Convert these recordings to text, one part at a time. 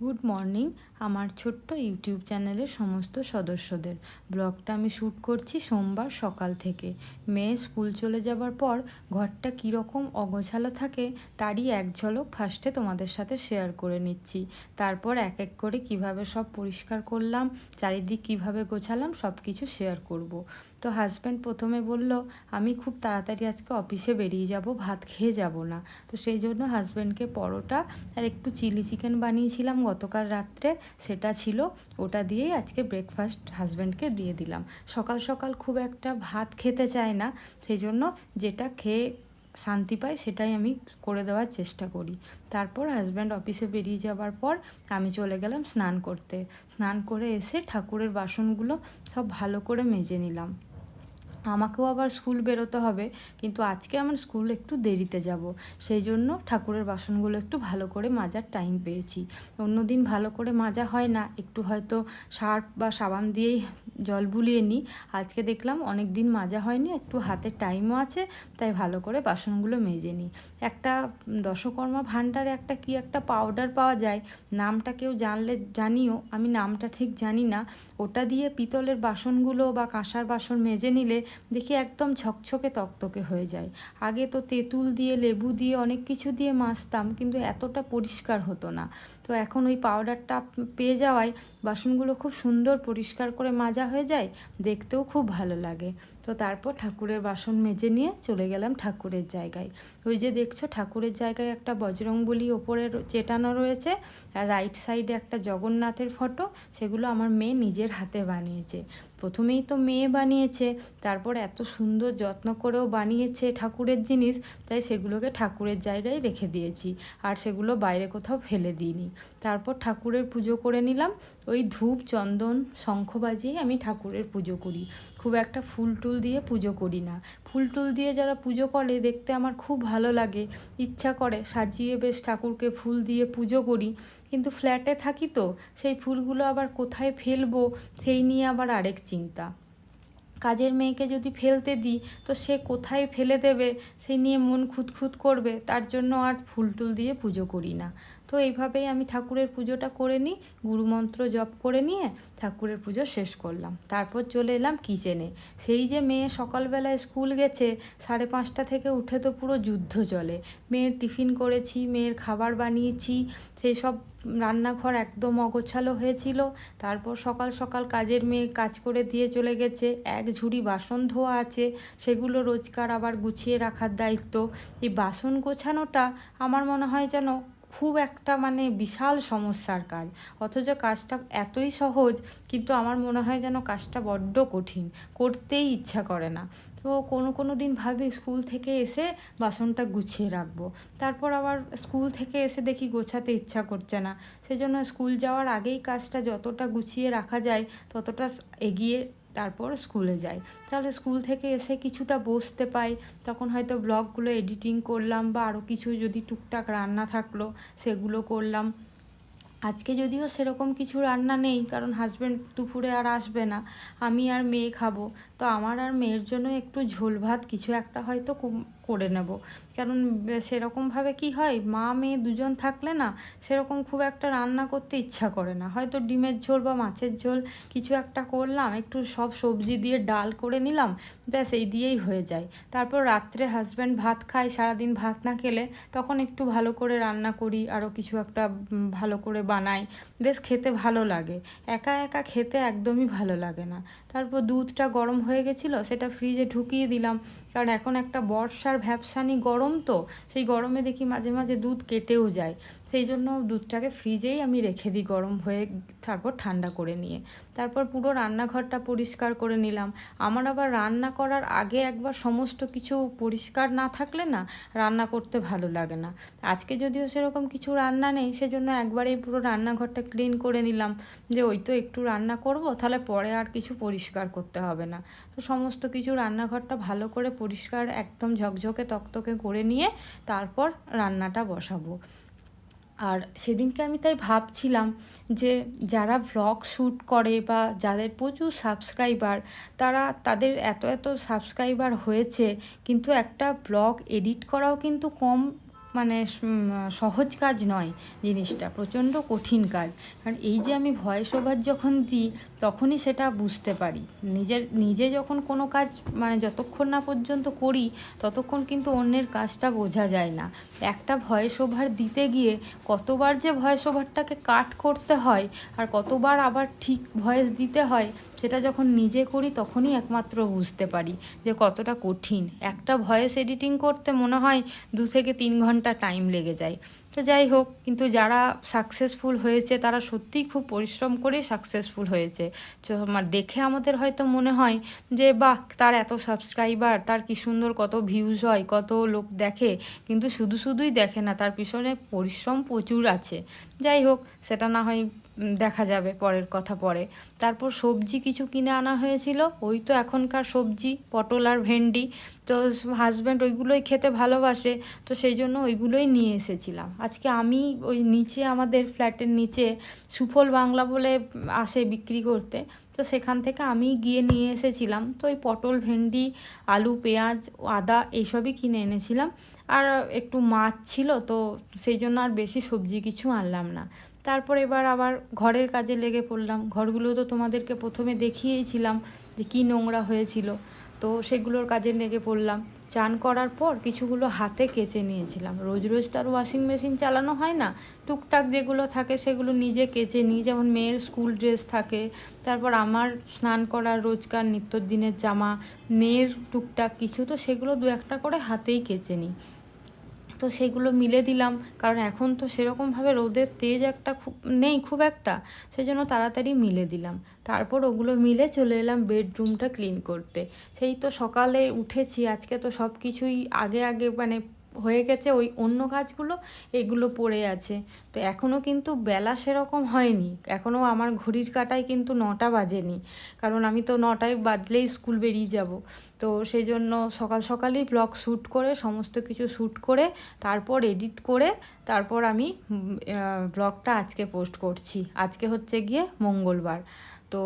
Good morning, আমার ছোট্ট YouTube চ্যানেলের সমস্ত সদস্যদের। ব্লগটা আমি শ্যুট করছি সোমবার সকাল থেকে। মেয়ে স্কুল চলে যাবার পর ঘরটা কীরকম অগোছালো থাকে তারই এক ঝলক ফার্স্টে তোমাদের সাথে শেয়ার করে নিচ্ছি। তারপর এক এক করে কীভাবে সব পরিষ্কার করলাম, চারিদিক কীভাবে গোছালাম সব কিছু শেয়ার করব। তো হাজব্যান্ড প্রথমে বলল, আমি খুব তাড়াতাড়ি আজকে অফিসে বেরিয়ে যাব, ভাত খেয়ে যাব না। তো সেই জন্য হাজব্যান্ডকে পরোটা আর একটু চিলি চিকেন বানিয়েছিলাম গতকাল রাত্রে, সেটা ছিল। ওটা দিয়েই আজকে ব্রেকফাস্ট হাজব্যান্ডকে দিয়ে দিলাম। সকাল সকাল খুব একটা ভাত খেতে চায় না, সেই জন্য যেটা খেয়ে শান্তি পাই সেটাই আমি করে দেওয়ার চেষ্টা করি। তারপর হাজব্যান্ড অফিসে বেরিয়ে যাওয়ার পর আমি চলে গেলাম স্নান করতে। স্নান করে এসে ঠাকুরের বাসনগুলো সব ভালো করে মেজে নিলাম। আমাকেও আবার স্কুল বেরোতে হবে, কিন্তু আজকে আমার স্কুল একটু দেরিতে যাব। সেই জন্য ঠাকুরের বাসনগুলো একটু ভালো করে মাজার টাইম পেয়েছি। অন্য দিন ভালো করে মাজা হয় না, একটু হয়তো সার্ফ বা সাবান দিয়েই জল বুলিয়ে নিই। আজকে দেখলাম অনেক দিন মাজা হয়নি, একটু হাতে টাইমও আছে, তাই ভালো করে বাসনগুলো মেজে নিই। একটা দশকর্মা ভাণ্ডারে একটা কি একটা পাউডার পাওয়া যায়, নামটা কেউ জানলে জানিও, আমি নামটা ঠিক জানি না। ওটা দিয়ে পিতলের বাসনগুলো বা কাঁসার বাসন মেজে নিলে দেখি একদম ঝকঝকে তকতকে হয়ে যায়। আগে তো তেঁতুল দিয়ে, লেবু দিয়ে, অনেক কিছু দিয়ে মাছতাম কিন্তু এতটা পরিষ্কার হতো না। তো এখন ওই পাউডারটা পেয়ে যাওয়ায় বাসনগুলো খুব সুন্দর পরিষ্কার করে মাজা হয়ে যায়, দেখতেও খুব ভালো লাগে। তো তারপর ঠাকুরের বাসন মেজে নিয়ে চলে গেলাম ঠাকুরের জায়গায়। ওই যে দেখছ ঠাকুরের জায়গায় একটা বজরংবলী ওপরে চেটানো রয়েছে, আর রাইট সাইডে একটা জগন্নাথের ফটো সেগুলো আমার মেয়ে নিজের হাতে বানিয়েছে। প্রথমেই তো মেয়ে বানিয়েছে, তারপর এত সুন্দর যত্ন করেও বানিয়েছে ঠাকুরের জিনিস, তাই সেগুলোকে ঠাকুরের জায়গায় রেখে দিয়েছি, আর সেগুলো বাইরে কোথাও ফেলে দিইনি। তারপর ঠাকুরের পুজো করে নিলাম। ওই ধূপ, চন্দন, শঙ্খ বাজিয়ে আমি ঠাকুরের পুজো করি। খুব একটা ফুল টুল দিয়ে পুজো করি না। ফুল টুল দিয়ে যারা পুজো করে, দেখতে আমার খুব ভালো লাগে। ইচ্ছা করে সাজিয়ে বেশ ঠাকুরকে ফুল দিয়ে পুজো করি। কিন্তু ফ্ল্যাটে থাকি তো, সেই ফুলগুলো আবার কোথায় ফেলব, সেই নিয়ে আবার আরেক চিন্তা। কাজের মেয়েকে যদি ফেলতে দিই, তো সে কোথায় ফেলে দেবে? সেই নিয়ে মন খুঁতখুত করবে। তার জন্য আর ফুল টুল দিয়ে পুজো করি না। তো এইভাবেই আমি ঠাকুরের পুজোটা করে নিই, গুরুমন্ত্র জপ করে নিয়ে ঠাকুরের পুজো শেষ করলাম। তারপর চলে এলাম কিচেনে। সেই যে মেয়ে সকালবেলায় স্কুল গেছে, সাড়ে পাঁচটা থেকে উঠে তো পুরো যুদ্ধ চলে। মেয়ের টিফিন করেছি, মেয়ের খাবার বানিয়েছি, সেই সব রান্নাঘর একদম অগোছালো হয়েছিল। তারপর সকাল সকাল কাজের মেয়ে কাজ করে দিয়ে চলে গেছে। এক ঝুড়ি বাসন ধোয়া আছে, সেগুলো রোজকার আবার গুছিয়ে রাখার দায়িত্ব। এই বাসন গোছানোটা আমার মনে হয় যেন খুব একটা মানে বিশাল সমস্যার কাজ। অথচ কাজটা এতই সহজ, কিন্তু আমার মনে হয় যেন কাজটা বড্ড কঠিন, করতেই ইচ্ছা করে না। তো কোনো কোনো দিন ভাবি স্কুল থেকে এসে বাসনটা গুছিয়ে রাখব। তারপর আবার স্কুল থেকে এসে দেখি গোছাতে ইচ্ছা করছে না। সেজন্য স্কুল যাওয়ার আগেই কাজটা যতটা গুছিয়ে রাখা যায়, ততটা এগিয়ে তারপর স্কুলে যাই। তাহলে স্কুল থেকে এসে কিছুটা বসতে পাই। তখন হয়তো ব্লগগুলো এডিটিং করলাম বা আরও কিছু যদি টুকটাক রান্না থাকল, সেগুলো করলাম। আজকে যদিও সেরকম কিছু রান্না নেই, কারণ হাজব্যান্ড দুপুরে আর আসবে না। আমি আর মেয়ে খাব। তো আমার আর মেয়ের জন্য একটু ঝোল ভাত কিছু একটা হয়তো করে নেব। কারণ সেরকমভাবে কি হয়, মা মেয়ে দুজন থাকলে না, সেরকম খুব একটা রান্না করতে ইচ্ছা করে না। হয়তো ডিমের ঝোল বা মাছের ঝোল কিছু একটা করলাম, একটু সব সবজি দিয়ে ডাল করে নিলাম, ব্যাস এই দিয়েই হয়ে যায়। তারপর রাত্রে হাজব্যান্ড ভাত খায়, সারাদিন ভাত না খেলে, তখন একটু ভালো করে রান্না করি আরও কিছু একটা ভালো করে বানাই। বেশ খেতে ভালো লাগে। একা একা খেতে একদমই ভালো লাগে না। তারপর দুধটা গরম হয়ে গেছিল সেটা ফ্রিজে ঢুকিয়ে দিলাম। কারণ এখন একটা বর্ষার ভ্যাবসানি গরম তো, সেই গরমে দেখি মাঝে মাঝে দুধ কেটেও যায়। সেই জন্য দুধটাকে ফ্রিজেই আমি রেখে দিই গরম হয়ে তারপর ঠান্ডা করে নিয়ে। তারপর পুরো রান্নাঘরটা পরিষ্কার করে নিলাম। আমার আবার রান্না করার আগে একবার সমস্ত কিছু পরিষ্কার না থাকলে না রান্না করতে ভালো লাগে না। আজকে যদিও সেরকম কিছু রান্না নেই, সেজন্য একবারেই পুরো রান্নাঘরটা ক্লিন করে নিলাম। যে ওই তো একটু রান্না করব, তাহলে পরে আর কিছু পরিষ্কার করতে হবে না। তো সমস্ত কিছু রান্নাঘরটা ভালো করে পরিষ্কার একদম ঝকঝকে তকতকে করে নিয়ে তারপর রান্নাটা বসাবো। আর সেদিনকে আমি তাই ভাবছিলাম যে যারা ভ্লগ শ্যুট করে বা যাদের প্রচুর সাবস্ক্রাইবার তারা তাদের এত এত সাবস্ক্রাইবার হয়েছে, কিন্তু একটা ব্লগ এডিট করাও কিন্তু কম মানে সহজ কাজ নয় জিনিসটা, প্রচণ্ড কঠিন কাজ। কারণ এই যে আমি ভয়েস ওভার যখন দিই, তখনই সেটা বুঝতে পারি। নিজের, নিজে যখন কোনো কাজ মানে যতক্ষণ না পর্যন্ত করি, ততক্ষণ কিন্তু অন্যের কাজটা বোঝা যায় না। একটা ভয়েস ওভার দিতে গিয়ে কতবার যে ভয়েস ওভারটাকে কাট করতে হয়, আর কতবার আবার ঠিক ভয়েস দিতে হয় সেটা যখন নিজে করি তখনই একমাত্র বুঝতে পারি যে কতটা কঠিন। একটা ভয়েস এডিটিং করতে মনে হয় দু থেকে তিন ঘণ্টা টাইম লেগে যায়। তো যাই হোক, কিন্তু যারা সাকসেসফুল হয়েছে, তারা সত্যিই খুব পরিশ্রম করে সাকসেসফুল হয়েছে। তো আমার, দেখে আমাদের হয়তো মনে হয় যে, বাহ, তার এত সাবস্ক্রাইবার তার কি সুন্দর কত ভিউজ হয়, কত লোক দেখে। কিন্তু শুধু শুধুই দেখে না, তার পিছনে পরিশ্রম প্রচুর আছে। যাই হোক, সেটা না হয় দেখা যাবে পরের কথা পরে। তারপর সবজি কিছু কিনে আনা হয়েছিল, ওই তো এখনকার সবজি, পটল আর ভেন্ডি। তো হাজব্যান্ড ওইগুলোই খেতে ভালোবাসে, তো সেই জন্য ওইগুলোই নিয়ে এসেছিলাম। আজকে আমি ওই নিচে আমাদের ফ্ল্যাটের নিচে সুফল বাংলা বলে আসে বিক্রি করতে। তো সেখান থেকে আমি গিয়ে নিয়ে এসেছিলাম। তো ওই পটল, ভেন্ডি, আলু, পেঁয়াজ, আদা এইসবই কিনে এনেছিলাম। আর একটু মাছ ছিল তো সেই জন্য আর বেশি সবজি কিছু আনলাম না। তারপর এবার আবার ঘরের কাজে লেগে পড়লাম। ঘরগুলো তো তোমাদেরকে প্রথমে দেখিয়েছিলাম যে কী নোংরা হয়েছিল। তো সেগুলোর কাজে লেগে পড়লাম। চান করার পর কিছুগুলো হাতে কেচে নিয়েছিলাম। রোজ রোজ তার ওয়াশিং মেশিন চালানো হয় না। টুকটাক যেগুলো থাকে সেগুলো নিজে কেচে নিই। যেমন মেয়ের স্কুল ড্রেস থাকে, তারপর আমার স্নান করার রোজকার নিত্য দিনের জামা, মেয়ের টুকটাক কিছু, তো সেগুলো দু একটা করে হাতেই কেচে নিই। তো সেগুলো মিলে দিলাম। কারণ এখন তো সেরকমভাবে রোদের তেজ একটা খুব, নেই খুব একটা সেই জন্য তাড়াতাড়ি মিলে দিলাম। তারপর ওগুলো মিলে চলে এলাম বেডরুমটা ক্লিন করতে। সেই তো সকালে উঠেছি, আজকে তো সব কিছুই আগে আগে মানে হয়ে গেছে, ওই অন্য কাজগুলো, এগুলো পড়ে আছে। তো এখনও কিন্তু বেলা সেরকম হয়নি। এখনও আমার ঘড়ির কাটায় কিন্তু নটা বাজেনি। কারণ আমি তো নটায় বাজলেই স্কুল বেরিয়ে যাব। তো সেই জন্য সকাল সকালেই ব্লগ শ্যুট করে, সমস্ত কিছু শ্যুট করে, তারপর এডিট করে, তারপর আমি ব্লগটা আজকে পোস্ট করছি। আজকে হচ্ছে গিয়ে মঙ্গলবার। তো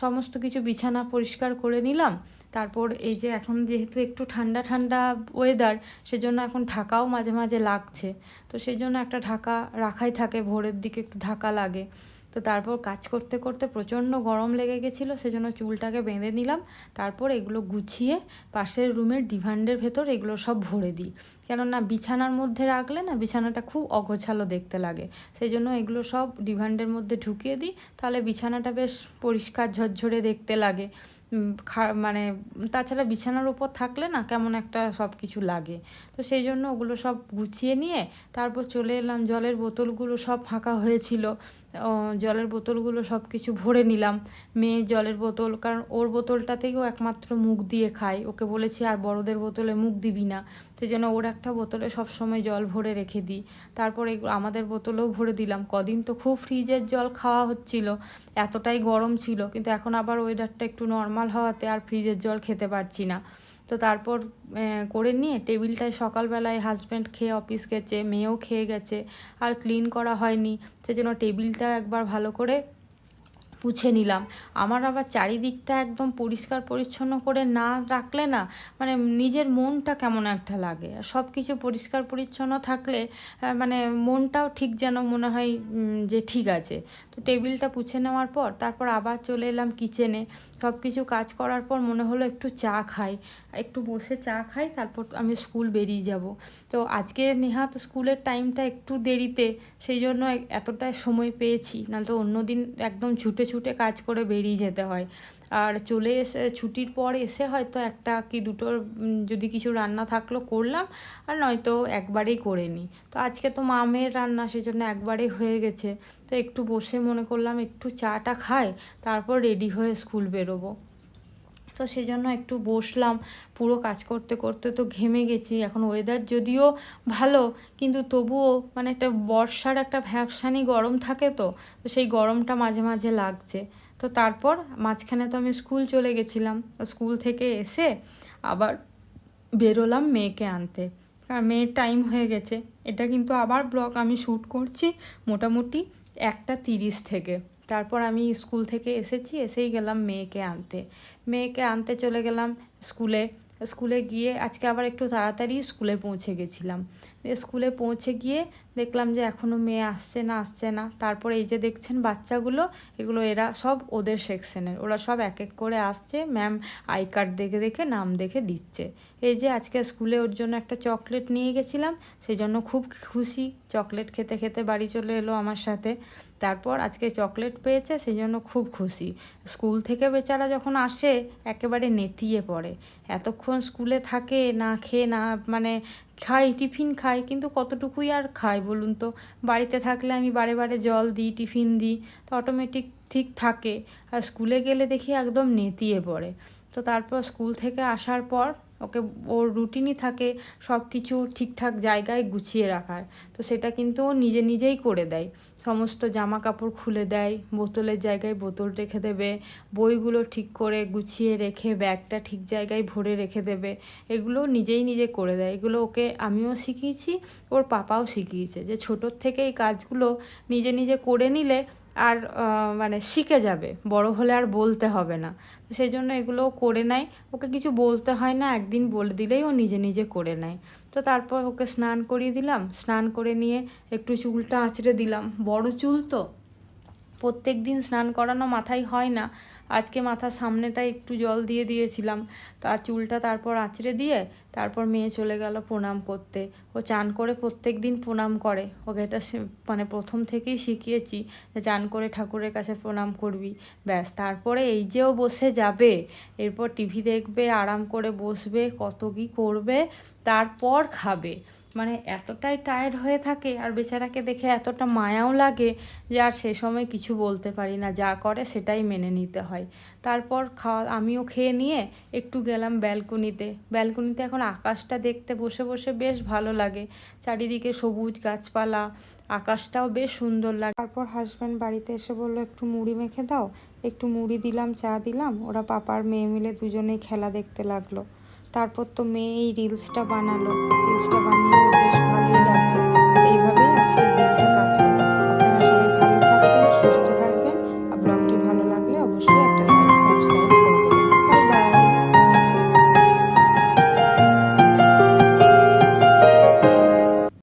সমস্ত কিছু বিছানা পরিষ্কার করে নিলাম। তারপর এই যে এখন যেহেতু একটু ঠান্ডা ঠান্ডা ওয়েদার সেজন্য এখন ঢাকাও মাঝে মাঝে লাগছে। তো সেই জন্য একটা ঢাকা রাখাই থাকে, ভোরের দিকে একটু ঢাকা লাগে। তো তারপর কাজ করতে করতে প্রচণ্ড গরম লেগে গেছিল, সেজন্য চুলটাকে বেঁধে নিলাম। তারপর এগুলো গুছিয়ে পাশের রুমের ডিভান্ডের ভেতর এগুলো সব ভরে দিই। কেননা বিছানার মধ্যে রাখলে না বিছানাটা খুব অগোছালো দেখতে লাগে। সেই জন্য এগুলো সব ডিভান্ডের মধ্যে ঢুকিয়ে দিই, তাহলে বিছানাটা বেশ পরিষ্কার ঝরঝরে দেখতে লাগে। মানে তাছাড়া বিছানার ওপর থাকলে না কেমন একটা সব কিছু লাগে। তো সেই জন্য ওগুলো সব গুছিয়ে নিয়ে তারপর চলে এলাম, জলের বোতলগুলো সব ফাঁকা হয়েছিল। জলের বোতলগুলো সব কিছু ভরে নিলাম। মেয়ে জলের বোতল, কারণ ওর বোতলটাতেও একমাত্র মুখ দিয়ে খায়। ওকে বলেছি, আর বড়দের বোতলে মুখ দিবি না। সেই জন্য ওর একটা বোতলে সব সময় জল ভরে রেখে দিই। তারপরে আমাদের বোতলেও ভরে দিলাম। কদিন তো খুব ফ্রিজের জল খাওয়া হচ্ছিল, এতটাই গরম ছিল, কিন্তু এখন আবার ওয়েদারটা একটু নর্মাল হওয়াতে আর ফ্রিজের জল খেতে পারছি না। তো তারপর করে নিয়ে টেবিলটায় সকালবেলায় হাজব্যান্ড খেয়ে অফিস গেছে, মেয়েও খেয়ে গেছে, আর ক্লিন করা হয়নি। সেজন্য টেবিলটা একবার ভালো করে পুছে নিলাম। আমার আবার চারিদিকটা একদম পরিষ্কার পরিচ্ছন্ন করে না রাখলে না মানে নিজের মনটা কেমন একটা লাগে। সব কিছু পরিষ্কার পরিচ্ছন্ন থাকলে মানে মনটাও ঠিক যেন মনে হয় যে ঠিক আছে। তো টেবিলটা পুছে নেওয়ার পর, তারপর আবার চলে এলাম কিচেনে সব কিছু কাজ করার পর মনে হলো একটু চা খাই। একটু বসে চা খাই, তারপর আমি স্কুল বেরিয়ে যাব। তো আজকে নেহাত স্কুলের টাইমটা একটু দেরিতে, সেই জন্য এতটা সময় পেয়েছি। নাহলে তো অন্যদিন একদম ছুটে ছুটে কাজ করে বেরিয়ে যেতে হয়। আর চলে এসে, ছুটির পর এসে হয়তো একটা কি দুটোর যদি কিছু রান্না থাকল করলাম, আর নয়তো একবারেই করে নিই। তো আজকে তো মামের রান্না, সেজন্য একবারেই হয়ে গেছে। তো একটু বসে মনে করলাম একটু চাটা খাই, তারপর রেডি হয়ে স্কুল বেরোবো। তো সেই জন্য একটু বসলাম। পুরো কাজ করতে করতে তো ঘেমে গেছি। এখন ওয়েদার যদিও ভালো, কিন্তু তবুও মানে একটা বর্ষার একটা ভ্যাপসানি গরম থাকে তো তো সেই গরমটা মাঝে মাঝে লাগছে। তো তারপর মাঝখানে তো আমি স্কুল চলে গেছিলাম। স্কুল থেকে এসে আবার বেরোলাম মেয়েকে আনতে। আর মেয়ের টাইম হয়ে গেছে। এটা কিন্তু আবার ব্লগ আমি শ্যুট করছি মোটামুটি একটা তিরিশ থেকে। তারপর আমি স্কুল থেকে এসেছি, এসেই গেলাম মেয়েকে আনতে। মেয়েকে আনতে চলে গেলাম স্কুলে। স্কুলে গিয়ে আজকে আবার একটু তাড়াতাড়ি স্কুলে পৌঁছে গেছিলাম। স্কুলে পৌঁছে গিয়ে দেখলাম যে এখনও মেয়ে আসছে না আসছে না। তারপরে এই যে দেখছেন বাচ্চাগুলো, এগুলো এরা সব ওদের সেকশনের ওরা সব এক এক করে আসছে ম্যাম আই কার্ড দেখে দেখে, নাম দেখে দিচ্ছে। এই যে আজকে স্কুলে ওর জন্য একটা চকলেট নিয়ে গেছিলাম সেই জন্য খুব খুশি। চকলেট খেতে খেতে বাড়ি চলে এলো আমার সাথে। তারপর আজকে চকলেট পেয়েছে সেই জন্য খুব খুশি। স্কুল থেকে বেচারা যখন আসে, একেবারে নেতিয়ে পড়ে। এতক্ষণ স্কুলে থাকে, না খেয়ে, না মানে খাই, টিফিন খাই, কিন্তু কতটুকুই আর খাই বলুন তো? বাড়িতে থাকলে আমি বারে বারে জল দিই, টিফিন দিই, তো অটোমেটিক ঠিক থাকে। আর স্কুলে গেলে দেখি একদম নেতিয়ে পড়ে। তো তারপর স্কুল থেকে আসার পর ওকে, ওর রুটিনই থাকে সব কিছু ঠিকঠাক জায়গায় গুছিয়ে রাখার। তো সেটা কিন্তু ও নিজে নিজেই করে দেয়। সমস্ত জামা কাপড় খুলে দেয়, বোতলের জায়গায় বোতল রেখে দেবে, বইগুলো ঠিক করে গুছিয়ে রেখে ব্যাগটা ঠিক জায়গায় ভরে রেখে দেবে, এগুলো নিজেই নিজে করে দেয়। এগুলো ওকে আমিও শিখিয়েছি, ওর পাপাও শিখিয়েছে যে ছোটোর থেকে এই কাজগুলো নিজে নিজে করে নিলে আর মানে শিখে যাবে। বড় হলে আর বলতে হবে না। তো সেই জন্য এগুলো করে নেয়। ওকে কিছু বলতে হয় না, একদিন বলে দিলেই ও নিজে নিজে করে নেয়। তো তারপর ওকে স্নান করিয়ে দিলাম। স্নান করে নিয়ে একটু চুলটা আঁচড়ে দিলাম। বড় চুল তো। প্রত্যেক দিন স্নান করানো মাথায় হয় না। আজকে মাথার সামনেটা একটু জল দিয়ে দিয়েছিলাম। তার চুলটা তারপর আঁচড়ে দিয়ে তারপর মেয়ে চলে গেল প্রণাম করতে। ও চান করে প্রত্যেক দিন প্রণাম করে। ওকে এটা মানে প্রথম থেকেই শিখিয়েছি যে চান করে ঠাকুরের কাছে প্রণাম করবি। ব্যাস, তারপরে এই যে ও বসে যাবে, এরপর টিভি দেখবে, আরাম করে বসবে, কত কী করবে, তারপর খাবে। মানে এতটাই টায়ার্ড হয়ে থাকে আর বেচারাকে দেখে এতটা মায়াও লাগে যে আর সে সময় কিছু বলতে পারি না, যা করে সেটাই মেনে নিতে হয়। তারপর খাওয়া, আমিও খেয়ে নিয়ে একটু গেলাম ব্যালকনিতে ব্যালকনিতে এখন আকাশটা দেখতে বসে বসে বেশ ভালো লাগে। চারিদিকে সবুজ গাছপালা, আকাশটাও বেশ সুন্দর লাগে তারপর হাজব্যান্ড বাড়িতে এসে বলল, একটু মুড়ি মেখে দাও, একটু মুড়ি দিলাম, চা দিলাম। ওরা পাপার মেয়ে মিলে দুজনেই খেলা দেখতে লাগল। তারপর তো মেয়ে এই রিলসটা বানালো। রিলসটা বানিয়ে বেশ ভালোই লাগল।